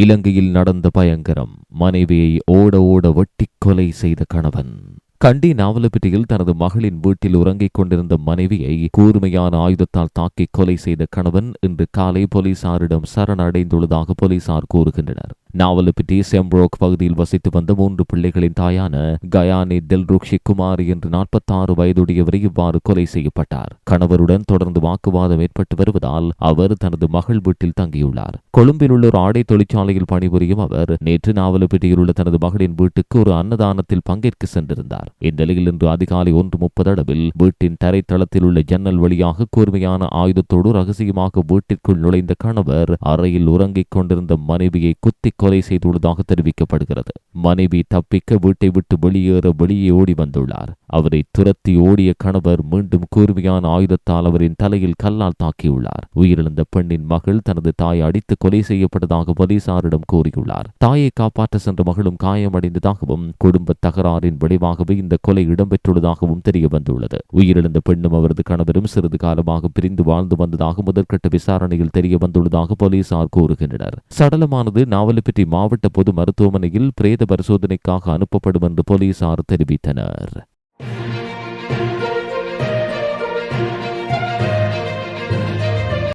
இலங்கையில் நடந்த பயங்கரம் மனைவியை ஓட ஓட வெட்டி கொலை செய்த கணவன். கண்டி நாவலப்பட்டியில் தனது மகளின் வீட்டில் உறங்கிக் கொண்டிருந்த மனைவியை கூர்மையான ஆயுதத்தால் தாக்கி கொலை செய்த கணவன் இன்று காலை போலீசாரிடம் சரணடைந்துள்ளதாக போலீசார் கூறுகின்றனர். நாவலப்பிட்டி செம்ப்ரோக் பகுதியில் வசித்து வந்த மூன்று பிள்ளைகளின் தாயான கயானி தில்ருக்ஷி குமார் என்று நாற்பத்தாறு வயதுடையவர் இவ்வாறு கொலை செய்யப்பட்டார். கணவருடன் தொடர்ந்து வாக்குவாதம் ஏற்பட்டு வருவதால் அவர் தனது மகள் வீட்டில் தங்கியுள்ளார். கொழும்பில் உள்ள ஒரு ஆடை தொழிற்சாலையில் பணிபுரியும் அவர் நேற்று நாவலப்பிட்டியில் உள்ள தனது மகளின் வீட்டுக்கு ஒரு அன்னதானத்தில் பங்கேற்க சென்றிருந்தார். இந்நிலையில் இன்று அதிகாலை ஒன்று முப்பது அளவில் வீட்டின் தரைத்தளத்தில் உள்ள ஜன்னல் வழியாக கூர்மையான ஆயுதத்தோடு ரகசியமாக வீட்டிற்குள் நுழைந்த கணவர் அறையில் உறங்கிக் கொண்டிருந்த மனைவியை குத்திக் கொலை செய்துள்ளதாக தெரிவிக்கப்படுகிறது. மனைவி தப்பிக்க வீட்டை விட்டு வெளியேற வெளியே ஓடி வந்துள்ளார். அவரை துரத்தி ஓடிய கணவர் மீண்டும் கூர்மையான ஆயுதத்தால் அவரின் தலையில் கல்லால் தாக்கியுள்ளார். உயிரிழந்த பெண்ணின் மகள் தனது தாய் அடித்து கொலை செய்யப்பட்டதாக போலீசாரிடம் கூறியுள்ளார். தாயை காப்பாற்ற சென்ற மகளும் காயமடைந்ததாகவும் குடும்ப தகராறின் விளைவாகவே இந்த கொலை இடம்பெற்றுள்ளதாகவும் தெரிய வந்துள்ளது உயிரிழந்த பெண்ணும் அவரது கணவரும் சிறிது காலமாக பிரிந்து வாழ்ந்து வந்ததாக முதற்கட்ட விசாரணையில் தெரிய வந்துள்ளதாக போலீசார் கூறுகின்றனர். சடலமானது நாவலப்பிட்டி மாவட்ட பொது மருத்துவமனையில் பிரேத பரிசோதனைக்காக அனுப்பப்படும் என்று போலீசார் தெரிவித்தனர்.